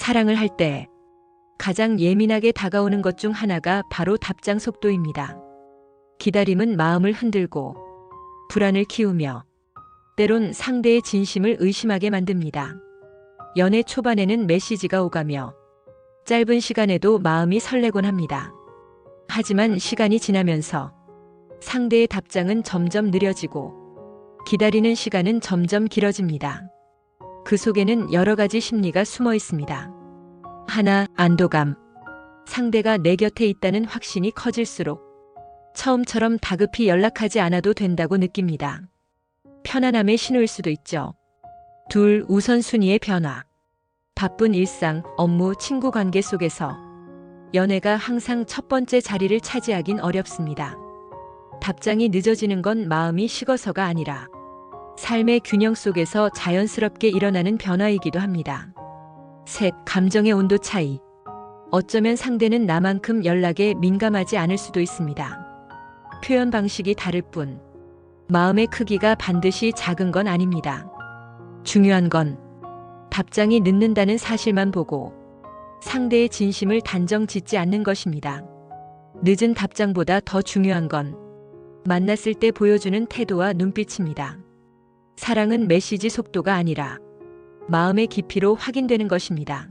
사랑을 할 때 가장 예민하게 다가오는 것 중 하나가 바로 답장 속도입니다. 기다림은 마음을 흔들고 불안을 키우며 때론 상대의 진심을 의심하게 만듭니다. 연애 초반에는 메시지가 오가며 짧은 시간에도 마음이 설레곤 합니다. 하지만 시간이 지나면서 상대의 답장은 점점 느려지고 기다리는 시간은 점점 길어집니다. 그 속에는 여러 가지 심리가 숨어 있습니다. 하나, 안도감. 상대가 내 곁에 있다는 확신이 커질수록 처음처럼 다급히 연락하지 않아도 된다고 느낍니다. 편안함의 신호일 수도 있죠. 둘, 우선순위의 변화. 바쁜 일상, 업무, 친구 관계 속에서 연애가 항상 첫 번째 자리를 차지하긴 어렵습니다. 답장이 늦어지는 건 마음이 식어서가 아니라 삶의 균형 속에서 자연스럽게 일어나는 변화이기도 합니다. 셋, 감정의 온도 차이. 어쩌면 상대는 나만큼 연락에 민감하지 않을 수도 있습니다. 표현 방식이 다를 뿐, 마음의 크기가 반드시 작은 건 아닙니다. 중요한 건 답장이 늦는다는 사실만 보고 상대의 진심을 단정 짓지 않는 것입니다. 늦은 답장보다 더 중요한 건 만났을 때 보여주는 태도와 눈빛입니다. 사랑은 메시지 속도가 아니라 마음의 깊이로 확인되는 것입니다.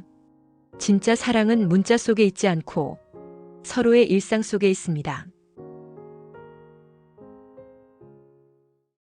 진짜 사랑은 문자 속에 있지 않고 서로의 일상 속에 있습니다.